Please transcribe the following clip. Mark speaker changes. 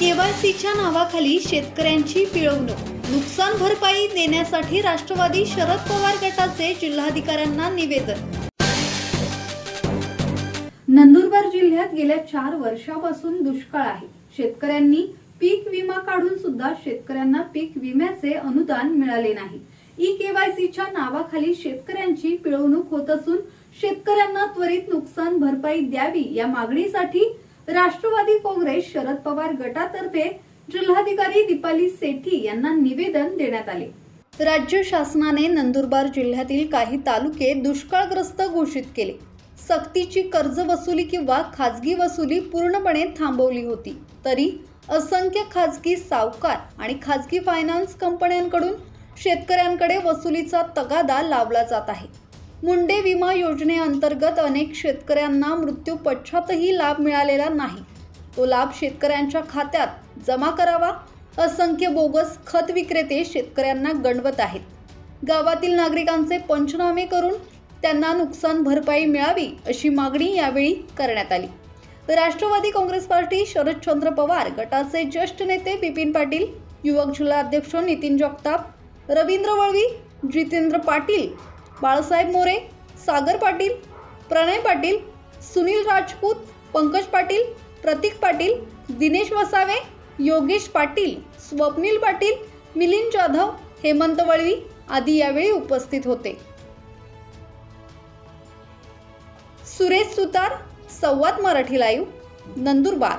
Speaker 1: केवायसीच्या नावाखाली शेतकऱ्यांची पिळवणूक. नुकसान भरपाई देण्यासाठी राष्ट्रवादी शरद पवार गटाचे जिल्हाधिकाऱ्यांना निवेदन. नंदुरबार जिल्ह्यात गेल्या चार वर्षापासून दुष्काळ आहे. शेतकऱ्यांनी पीक विमा काढून सुद्धा शेतकऱ्यांना पीक विम्याचे अनुदान मिळाले नाही. ई केवायसीच्या नावाखाली शेतकऱ्यांची पिळवणूक होत असून शेतकऱ्यांना त्वरित नुकसान भरपाई द्यावी या मागणीसाठी राष्ट्रवादी काँग्रेस शरद पवार गटातर्फे जिल्हाधिकारी दीपाली सेठी यांना निवेदन देण्यात आले. राज्य शासनाने नंदुरबार जिल्ह्यातील काही तालुके दुष्काळग्रस्त घोषित केले. सक्तीची कर्ज वसुली किंवा खाजगी वसुली पूर्णपणे थांबवली होती. तरी असंख्य खाजगी सावकार आणि खाजगी फायनान्स कंपन्यांकडून शेतकऱ्यांकडे वसुलीचा तगादा लावला जात आहे. मुंडे विमा योजनेअंतर्गत अनेक शेतकऱ्यांना मृत्यू पश्चातही लाभ मिळालेला नाही. तो लाभ शेतकऱ्यांच्या खात्यात जमा करावा असंख्य बोगस खत विक्रेते शेतकऱ्यांना गणवत आहेत. गावातील नागरिकांचे पंचनामे करून त्यांना नुकसान भरपाई मिळावी अशी मागणी यावेळी करण्यात आली. राष्ट्रवादी काँग्रेस पार्टी शरदचंद्र पवार गटाचे ज्येष्ठ नेते बिपिन पाटील युवक जिल्हाध्यक्ष नितीन जगताप रवींद्र वळवी जितेंद्र पाटील बाळासाहेब मोरे सागर पाटील प्रणय पाटील सुनील राजपूत पंकज पाटील प्रतीक पाटील दिनेश वसावे योगेश पाटील स्वप्नील पाटील मिलिंद जाधव हेमंत वळवी आदी यावेळी उपस्थित होते. सुरेश सुतार संवाद मराठी लाईव्ह नंदुरबार.